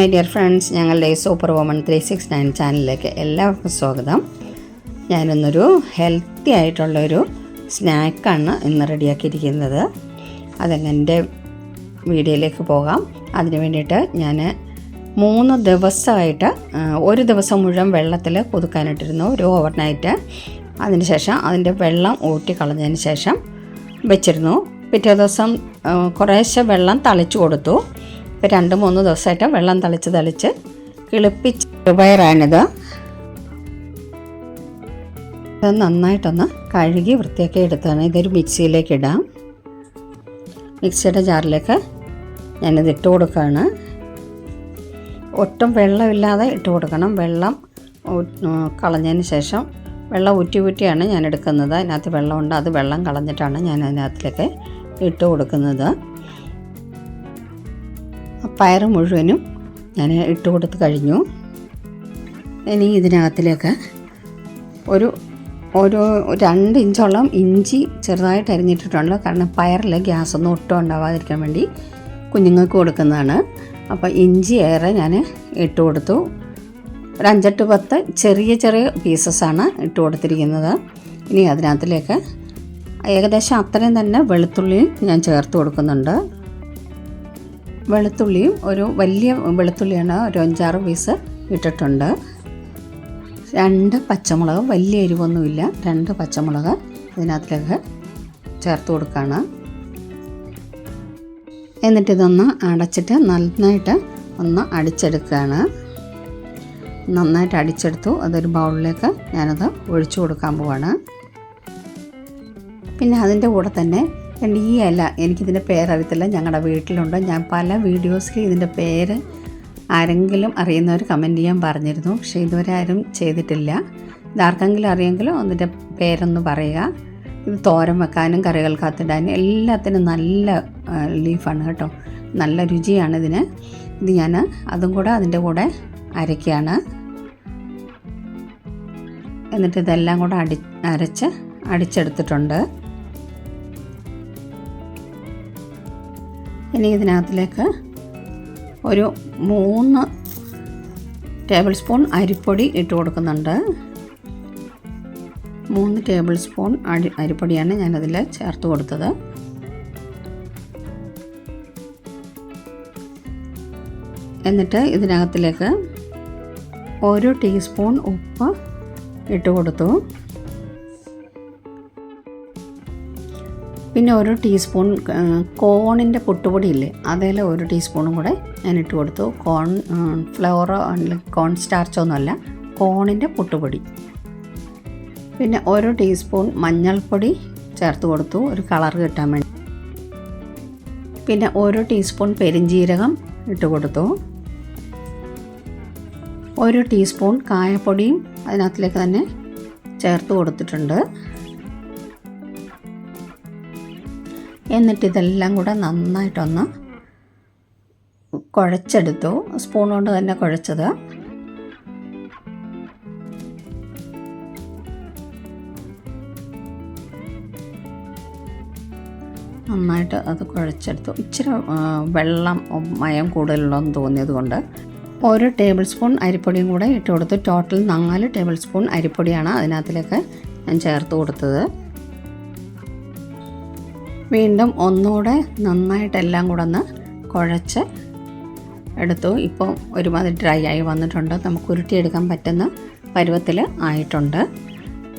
My dear friends ഞങ്ങളുടെ super woman three six nine ചാനലിലേക്ക് എല്ലാവർക്കും സ്വാഗതം. ഞാനിന്നൊരു ഹെൽത്തി ആയിട്ടുള്ളൊരു സ്നാക്കാണ് ഇന്ന് റെഡിയാക്കിയിരിക്കുന്നത്. അതെങ്ങനെ വീഡിയോയിലേക്ക് പോകാം. അതിന് വേണ്ടിയിട്ട് ഞാൻ മൂന്ന് ദിവസമായിട്ട് ഒരു ദിവസം മുഴുവൻ വെള്ളത്തിൽ കൊതുക്കാനിട്ടിരുന്നു ഒരു ഓവർനൈറ്റ്. അതിനുശേഷം അതിന്റെ വെള്ളം ഊറ്റി കളഞ്ഞതിന് ശേഷം വെച്ചിരുന്നു. പിറ്റേ ദിവസം കുറേശ്ശെ വെള്ളം തളിച്ചു കൊടുത്തു. ഇപ്പം രണ്ട് മൂന്ന് ദിവസമായിട്ട് വെള്ളം തളിച്ച് തളിച്ച് കിളിപ്പിച്ച് ചെറുപയറാണിത് ഇത് നന്നായിട്ടൊന്ന് കഴുകി വൃത്തിയാക്കി എടുത്താണ്. ഇതൊരു മിക്സിയിലേക്ക് ഇടാം. മിക്സിയുടെ ജാറിലേക്ക് ഞാനിത് ഇട്ട് കൊടുക്കുകയാണ് ഒട്ടും വെള്ളമില്ലാതെ ഇട്ട് കൊടുക്കണം. വെള്ളം കളഞ്ഞതിന് ശേഷം വെള്ളം ഊറ്റി ഊറ്റിയാണ് ഞാൻ എടുക്കുന്നത് അതിനകത്ത് വെള്ളമുണ്ട്. അത് വെള്ളം കളഞ്ഞിട്ടാണ് ഞാൻ അതിനകത്തിലേക്ക് ഇട്ട് കൊടുക്കുന്നത്. ആ പയറ് മുഴുവനും ഞാൻ ഇട്ട് കൊടുത്ത് കഴിഞ്ഞു. ഇനി ഇതിനകത്തിലേക്ക് ഒരു ഒരു രണ്ട് ഇഞ്ചോളം ഇഞ്ചി ചെറുതായിട്ട് അരിഞ്ഞിട്ടിട്ടുണ്ട് കാരണം പയറിൽ ഗ്യാസ് ഒന്നും ഒട്ടും ഉണ്ടാവാതിരിക്കാൻ വേണ്ടി കുഞ്ഞുങ്ങൾക്ക് കൊടുക്കുന്നതാണ്. അപ്പോൾ ഇഞ്ചി ഏറെ ഞാൻ ഇട്ട് കൊടുത്തു. ഒരു അഞ്ചെട്ട് പത്ത് ചെറിയ ചെറിയ പീസസാണ് ഇട്ട് കൊടുത്തിരിക്കുന്നത്. ഇനി അതിനകത്തിലേക്ക് ഏകദേശം അത്രയും തന്നെ വെളുത്തുള്ളിയും ഞാൻ ചേർത്ത് കൊടുക്കുന്നുണ്ട്. വെളുത്തുള്ളിയും ഒരു വലിയ വെളുത്തുള്ളിയാണ് ഒരു അഞ്ചാറ് പീസ് ഇട്ടിട്ടുണ്ട്. രണ്ട് പച്ചമുളക് വലിയ എരിവൊന്നുമില്ല. രണ്ട് പച്ചമുളക് ഇതിനകത്തിലേക്ക് ചേർത്ത് കൊടുക്കുകയാണ് എന്നിട്ട് ഇതൊന്ന് അടച്ചിട്ട് നന്നായിട്ട് ഒന്ന് അടിച്ചെടുക്കുകയാണ്. നന്നായിട്ട് അടിച്ചെടുത്തു. അതൊരു ബൗളിലേക്ക് ഞാനത് ഒഴിച്ചു കൊടുക്കാൻ പോവാണ്. പിന്നെ അതിന്റെ കൂടെ തന്നെ രണ്ട് ഈ ഇല എനിക്കിതിന്റെ പേരറിയത്തില്ല. ഞങ്ങളുടെ വീട്ടിലുണ്ട്. ഞാൻ പല വീഡിയോസിൽ ഇതിന്റെ പേര് ആരെങ്കിലും അറിയുന്നവർ കമന്റ് ചെയ്യാൻ പറഞ്ഞിരുന്നു. പക്ഷേ ഇതുവരെ ആരും ചെയ്തിട്ടില്ല. ഇതാർക്കെങ്കിലും അറിയെങ്കിലും അതിന്റെ പേരൊന്ന് പറയുക. ഇത് തോരൻ വെക്കാനും കറികൾക്കകത്തിടാനും എല്ലാത്തിനും നല്ല ലീഫാണ് കേട്ടോ. നല്ല രുചിയാണ് ഇതിന്. ഇത് ഞാൻ അതും കൂടെ അതിന്റെ കൂടെ അരയ്ക്കുകയാണ്. എന്നിട്ട് ഇതെല്ലാം കൂടെ അടി അരച്ച് അടിച്ചെടുത്തിട്ടുണ്ട്. ഇനി ഇതിനകത്തിലേക്ക് ഒരു മൂന്ന് ടേബിൾ സ്പൂൺ അരിപ്പൊടി ഇട്ട് കൊടുക്കുന്നുണ്ട്. മൂന്ന് ടേബിൾ സ്പൂൺ അരി അരിപ്പൊടിയാണ് ഞാനതിൽ ചേർത്ത് കൊടുത്തത്. എന്നിട്ട് ഇതിനകത്തിലേക്ക് ഒരു ടീസ്പൂൺ ഉപ്പ് ഇട്ട് കൊടുത്തു. പിന്നെ ഒരു ടീസ്പൂൺ കോണിന്റെ പൊട്ടുപൊടി പൊട്ടുപൊടിയില്ലേ അതിൽ ഒരു ടീസ്പൂണും കൂടെ ഞാൻ ഇട്ട് കൊടുത്തു. കോൺ ഫ്ലവറോ കോൺ സ്റ്റാർച്ചോ ഒന്നുമല്ല കോണിന്റെ പൊട്ടുപൊടി. പിന്നെ ഒരു ടീസ്പൂൺ മഞ്ഞൾപ്പൊടി ചേർത്ത് കൊടുത്തു ഒരു കളർ കിട്ടാൻ വേണ്ടി. പിന്നെ ഒരു ടീസ്പൂൺ പെരിഞ്ജീരകം ഇട്ട് കൊടുത്തു. ഒരു ടീസ്പൂൺ കായപ്പൊടിയും അതിനകത്തിലേക്ക് തന്നെ ചേർത്ത് കൊടുത്തിട്ടുണ്ട്. എന്നിട്ട് ഇതെല്ലാം കൂടെ നന്നായിട്ടൊന്ന് കുഴച്ചെടുത്തു. സ്പൂൺ കൊണ്ട് തന്നെ കുഴച്ചത്. നന്നായിട്ട് അത് കുഴച്ചെടുത്തു. ഇച്ചിരി വെള്ളം മയം കൂടുതലുള്ളതെന്ന് തോന്നിയത് കൊണ്ട് ഒരു ടേബിൾ സ്പൂൺ അരിപ്പൊടിയും കൂടെ ഇട്ട് കൊടുത്തു. ടോട്ടൽ നാല് ടേബിൾ സ്പൂൺ അരിപ്പൊടിയാണ് അതിനകത്തിലേക്ക് ഞാൻ ചേർത്ത് കൊടുത്തത്. വീണ്ടും ഒന്നുകൂടെ നന്നായിട്ട് എല്ലാം കൂടെ ഒന്ന് കുഴച്ച് എടുത്തു. ഇപ്പോൾ ഒരുമാതിരി ഡ്രൈ ആയി വന്നിട്ടുണ്ട്. നമുക്ക് ഉരുട്ടിയെടുക്കാൻ പറ്റുന്ന പരുവത്തിൽ ആയിട്ടുണ്ട്.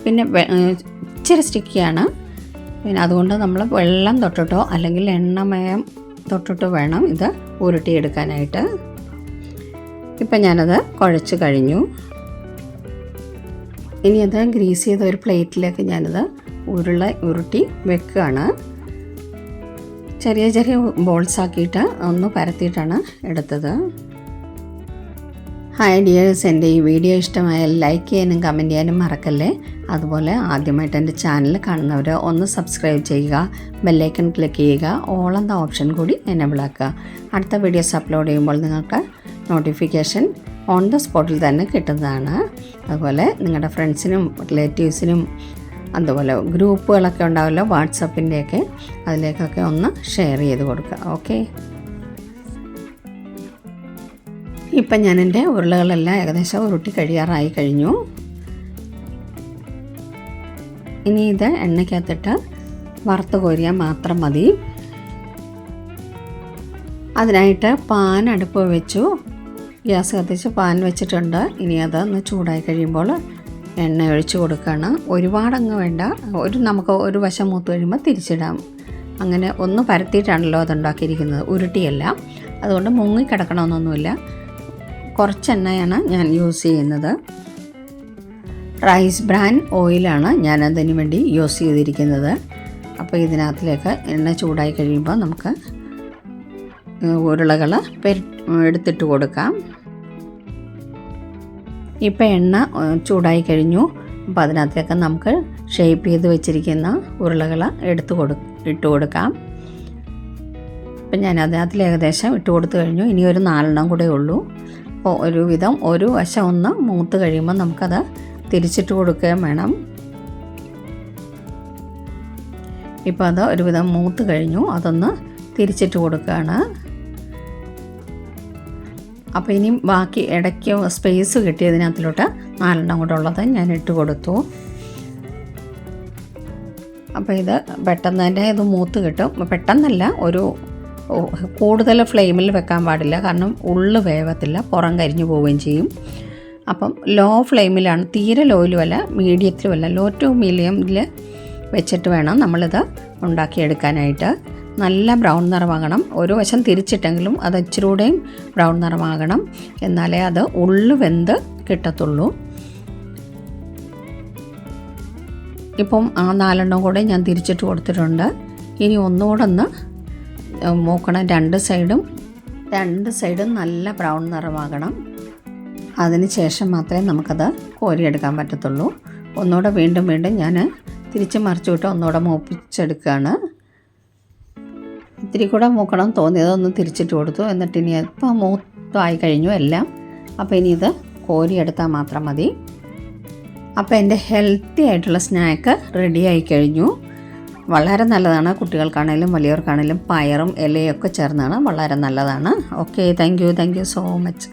പിന്നെ ഇച്ചിരി സ്റ്റിക്കിയാണ് പിന്നെ അതുകൊണ്ട് നമ്മൾ വെള്ളം തൊട്ടിട്ടോ അല്ലെങ്കിൽ എണ്ണമയം തൊട്ടിട്ടോ വേണം ഇത് ഉരുട്ടിയെടുക്കാനായിട്ട്. ഇപ്പം ഞാനത് കുഴച്ച് കഴിഞ്ഞു. ഇനി അത് ഗ്രീസ് ചെയ്ത ഒരു പ്ലേറ്റിലേക്ക് ഞാനത് ഉരുള ഉരുട്ടി വെക്കുകയാണ്. ചെറിയ ചെറിയ ബോൾസ് ആക്കിയിട്ട് ഒന്ന് പരത്തിയിട്ടാണ് എടുത്തത്. ഹായ് ഡിയേഴ്സ് എന്റെ ഈ വീഡിയോ ഇഷ്ടമായാൽ ലൈക്ക് ചെയ്യാനും കമന്റ് ചെയ്യാനും മറക്കല്ലേ? അതുപോലെ ആദ്യമായിട്ട് എന്റെ ചാനൽ കാണുന്നവർ ഒന്ന് സബ്സ്ക്രൈബ് ചെയ്യുക ബെല്ലൈക്കൺ ക്ലിക്ക് ചെയ്യുക ഓൾ എന്ന ഓപ്ഷൻ കൂടി എനേബിൾ ആക്കുക. അടുത്ത വീഡിയോസ് അപ്ലോഡ് ചെയ്യുമ്പോൾ നിങ്ങൾക്ക് നോട്ടിഫിക്കേഷൻ ഓൺ ദ സ്പോട്ടിൽ തന്നെ കിട്ടുന്നതാണ്. അതുപോലെ നിങ്ങളുടെ ഫ്രണ്ട്സിനും റിലേറ്റീവ്സിനും അതുപോലെ ഗ്രൂപ്പുകളൊക്കെ ഉണ്ടാവുമല്ലോ വാട്സപ്പിന്റെയൊക്കെ അതിലേക്കൊക്കെ ഒന്ന് ഷെയർ ചെയ്ത് കൊടുക്കുക ഓക്കെ? ഇപ്പം ഞാൻ എന്റെ ഉരുളകളെല്ലാം ഏകദേശം ഉരുട്ടി കഴിയാറായി കഴിഞ്ഞു. ഇനി ഇത് എണ്ണയ്ക്കകത്തിട്ട് വറുത്ത് കോരിയാൽ മാത്രം മതി. അതിനായിട്ട് പാൻ അടുപ്പ് വെച്ചു. ഗ്യാസ് കത്തിച്ച് പാൻ വെച്ചിട്ടുണ്ട്. ഇനി അതൊന്ന് ചൂടായി കഴിയുമ്പോൾ എണ്ണ ഒഴിച്ച് കൊടുക്കണം. ഒരുപാടങ്ങ് വേണ്ട. ഒരു നമുക്ക് ഒരു വശം മൂത്ത് കഴിയുമ്പോൾ തിരിച്ചിടാം. അങ്ങനെ ഒന്ന് പരത്തിയിട്ടാണല്ലോ അതുണ്ടാക്കിയിരിക്കുന്നത്. ഉരുട്ടിയല്ല. അതുകൊണ്ട് മുങ്ങിക്കിടക്കണമെന്നൊന്നുമില്ല കുറച്ചെണ്ണയാണ് ഞാൻ യൂസ് ചെയ്യുന്നത്. റൈസ് ബ്രാൻ ഓയിലാണ് ഞാൻ അതിന് വേണ്ടി യൂസ് ചെയ്തിരിക്കുന്നത്. അപ്പോൾ ഇതിനകത്തിലേക്ക് എണ്ണ ചൂടായി കഴിയുമ്പോൾ നമുക്ക് ഉരുളകൾ എടുത്തിട്ട് കൊടുക്കാം. ഇപ്പം എണ്ണ ചൂടായി കഴിഞ്ഞു. അപ്പോൾ അതിനകത്തേക്ക് നമുക്ക് ഷേപ്പ് ചെയ്ത് വെച്ചിരിക്കുന്ന ഉരുളകൾ എടുത്ത് കൊടു ഇട്ട് കൊടുക്കാം. അപ്പം ഞാൻ അതിനകത്തിൽ ഏകദേശം ഇട്ട് കൊടുത്തു കഴിഞ്ഞു. ഇനി ഒരു നാലെണ്ണം കൂടെ ഉള്ളൂ. അപ്പോൾ ഒരുവിധം ഒരു വശം ഒന്ന് മൂത്ത് കഴിയുമ്പോൾ നമുക്കത് തിരിച്ചിട്ട് കൊടുക്കുകയും വേണം. ഇപ്പോൾ അത് ഒരുവിധം മൂത്ത് കഴിഞ്ഞു. അതൊന്ന് തിരിച്ചിട്ട് കൊടുക്കുകയാണ്. അപ്പോൾ ഇനിയും ബാക്കി ഇടയ്ക്ക് സ്പേസ് കിട്ടിയതിനകത്തിലോട്ട് നാലെണ്ണം കൂടെ ഉള്ളത് ഞാൻ ഇട്ട് കൊടുത്തു. അപ്പോൾ ഇത് പെട്ടെന്ന് തന്നെ ഇത് മൂത്ത് കിട്ടും. പെട്ടെന്നല്ല ഒരു കൂടുതൽ ഫ്ലെയിമിൽ വെക്കാൻ പാടില്ല. കാരണം ഉള്ളു വേവത്തില്ല പുറം കരിഞ്ഞു പോവുകയും ചെയ്യും. അപ്പം ലോ ഫ്ലെയിമിലാണ് തീരെ ലോയിലുമല്ല മീഡിയത്തിലുമല്ല ലോ ടു മീഡിയമിൽ വെച്ചിട്ട് വേണം നമ്മളിത് ഉണ്ടാക്കിയെടുക്കാനായിട്ട്. നല്ല ബ്രൗൺ നിറമാകണം. ഒരു വശം തിരിച്ചിട്ടെങ്കിലും അത് ഇച്ചിരൂടെയും ബ്രൗൺ നിറമാകണം. എന്നാലേ അത് ഉള്ളു വെന്ത് കിട്ടത്തുള്ളൂ. ഇപ്പം ആ നാലെണ്ണം കൂടെ ഞാൻ തിരിച്ചിട്ട് കൊടുത്തിട്ടുണ്ട്. ഇനി ഒന്നുകൂടെ ഒന്ന് മൂക്കണം. രണ്ട് സൈഡും രണ്ട് സൈഡും നല്ല ബ്രൗൺ നിറമാകണം. അതിന് ശേഷം മാത്രമേ നമുക്കത് കോരിയെടുക്കാൻ പറ്റത്തുള്ളൂ. ഒന്നുകൂടെ വീണ്ടും വീണ്ടും ഞാൻ തിരിച്ച് മറിച്ചു വിട്ട് ഒന്നുകൂടെ മൂപ്പിച്ചെടുക്കുകയാണ്. ഇത്തിരി കൂടെ മൂക്കണം തോന്നിയതൊന്ന് തിരിച്ചിട്ട് കൊടുത്തു. എന്നിട്ട് ഇനി ഇപ്പം മൂത്തായി കഴിഞ്ഞു എല്ലാം. അപ്പോൾ ഇനി ഇത് കോരിയെടുത്താൽ മാത്രം മതി. അപ്പോൾ എന്റെ ഹെൽത്തി ആയിട്ടുള്ള സ്നാക്ക് റെഡി ആയി കഴിഞ്ഞു. വളരെ നല്ലതാണ്. കുട്ടികൾക്കാണേലും വലിയവർക്കാണേലും പയറും ഇലയൊക്കെ ചേർന്നാണ് വളരെ നല്ലതാണ്. Okay thank you thank you so much